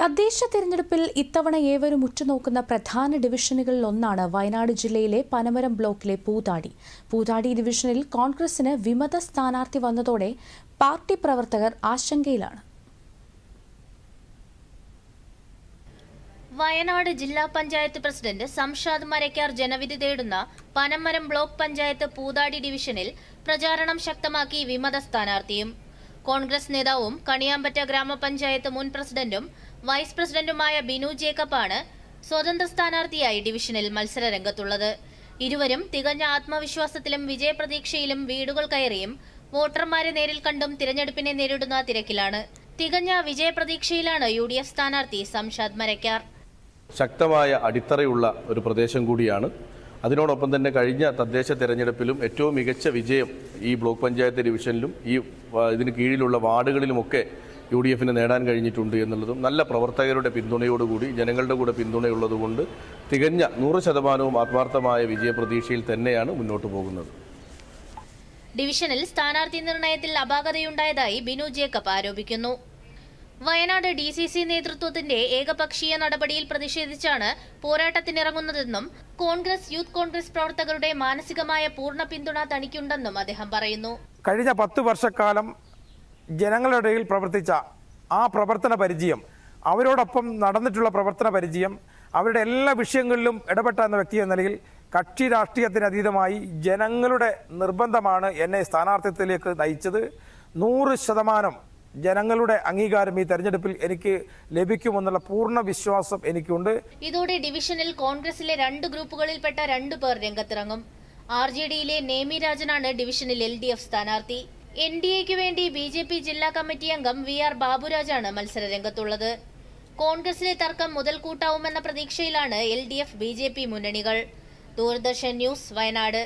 തദ്ദേശ തെരഞ്ഞെടുപ്പിൽ ഇത്തവണ ഏവരും ഉറ്റുനോക്കുന്ന പ്രധാന ഡിവിഷനുകളിൽ ഒന്നാണ് വയനാട് ജില്ലയിലെ പനമരം ബ്ലോക്കിലെ പൂതാടി. പൂതാടി ഡിവിഷനിൽ കോൺഗ്രസിന് വിമത സ്ഥാനാർത്ഥി വന്നതോടെ പാർട്ടി പ്രവർത്തകർ ആശങ്കയിലാണ്. വയനാട് ജില്ലാ പഞ്ചായത്ത് പ്രസിഡന്റ് സംഷാദ് മരക്കാർ ജനവിധി തേടുന്ന പനമരം ബ്ലോക്ക് പഞ്ചായത്ത് പൂതാടി ഡിവിഷനിൽ പ്രചാരണം ശക്തമാക്കി വിമത സ്ഥാനാർത്ഥിയും കോൺഗ്രസ് നേതാവും കണിയാമ്പറ്റ ഗ്രാമപഞ്ചായത്ത് മുൻ പ്രസിഡന്റും വൈസ് പ്രസിഡന്റുമായ ബിനു ജേക്കബാണ് സ്വതന്ത്ര സ്ഥാനാർത്ഥിയായി ഡിവിഷനിൽ മത്സര രംഗത്തുള്ളത് ഇരുവരും തികഞ്ഞ ആത്മവിശ്വാസത്തിലും വിജയപ്രതീക്ഷയിലും വീടുകൾ കയറിയും വോട്ടർമാരെ നേരിൽ കണ്ടും തിരഞ്ഞെടുപ്പിനെ നേരിടുന്ന തിരക്കിലാണ്. തികഞ്ഞ വിജയപ്രതീക്ഷയിലാണ് യു ഡി എഫ് സ്ഥാനാർത്ഥി സംഷാദ് മരക്കാർ. ശക്തമായ അടിത്തറയുള്ള ഒരു പ്രദേശം കൂടിയാണ് അതിനോടൊപ്പം തന്നെ കഴിഞ്ഞ തദ്ദേശ തെരഞ്ഞെടുപ്പിലും ഏറ്റവും മികച്ച വിജയം ഈ ബ്ലോക്ക് പഞ്ചായത്ത് ഡിവിഷനിലും ഈ ഇതിന് കീഴിലുള്ള വാർഡുകളിലുമൊക്കെ യു ഡി എഫിന് നേടാൻ കഴിഞ്ഞിട്ടുണ്ട് എന്നുള്ളതും നല്ല പ്രവർത്തകരുടെ പിന്തുണയോടുകൂടി ജനങ്ങളുടെ കൂടെ പിന്തുണയുള്ളതുകൊണ്ട് തികഞ്ഞ നൂറ് ശതമാനവും ആത്മാർത്ഥമായ വിജയപ്രതീക്ഷയിൽ തന്നെയാണ് മുന്നോട്ട് പോകുന്നത്. ഡിവിഷനിൽ സ്ഥാനാർത്ഥി നിർണയത്തിൽ അപാകതയുണ്ടായതായി ബിനു ജേക്കബ് ആരോപിക്കുന്നു. വയനാട് ഡി സി സി നേതൃത്വത്തിന്റെ ഏകപക്ഷീയ നടപടിയിൽ പ്രതിഷേധിച്ചാണ് പോരാട്ടത്തിനിറങ്ങുന്നതെന്നും കോൺഗ്രസ് യൂത്ത് കോൺഗ്രസ് പ്രവർത്തകരുടെ മാനസികമായ പൂർണ പിന്തുണ തനിക്കുണ്ടെന്നും അദ്ദേഹം പറയുന്നു. കഴിഞ്ഞ പത്ത് വർഷക്കാലം ജനങ്ങളുടെ ഇടയിൽ പ്രവർത്തിച്ച ആ പ്രവർത്തന പരിചയം അവരോടൊപ്പം നടന്നിട്ടുള്ള പ്രവർത്തന പരിചയം അവരുടെ എല്ലാ വിഷയങ്ങളിലും ഇടപെട്ട എന്ന വ്യക്തി എന്ന നിലയിൽ കക്ഷി രാഷ്ട്രീയത്തിനതീതമായി ജനങ്ങളുടെ നിർബന്ധമാണ് എന്നെ സ്ഥാനാർത്ഥിത്വത്തിലേക്ക് നയിച്ചത്. നൂറ് ശതമാനം ജനങ്ങളുടെ അംഗീകാരം ഈ തെരഞ്ഞെടുപ്പിൽ എനിക്ക് ലഭിക്കുമെന്നുള്ള പൂർണ വിശ്വാസം എനിക്കുണ്ട്. ഇതോടെ ഡിവിഷനിൽ കോൺഗ്രസിലെ രണ്ട് ഗ്രൂപ്പുകളിൽപ്പെട്ട രണ്ടു പേർ രംഗത്തിറങ്ങും. ആർ ജെ ഡിയിലെ നേമി രാജനാണ് ഡിവിഷനിൽ എൽ ഡി എഫ് സ്ഥാനാർത്ഥി. എൻ ഡി എക്ക് വേണ്ടി ബി ജെ പി ജില്ലാ കമ്മിറ്റി അംഗം വി ആർ ബാബുരാജാണ് മത്സര രംഗത്തുള്ളത് കോൺഗ്രസിലെ തർക്കം മുതൽക്കൂട്ടാവുമെന്ന പ്രതീക്ഷയിലാണ് L D F B J P മുന്നണികൾ. ദൂരദർശൻ ന്യൂസ് വയനാട്.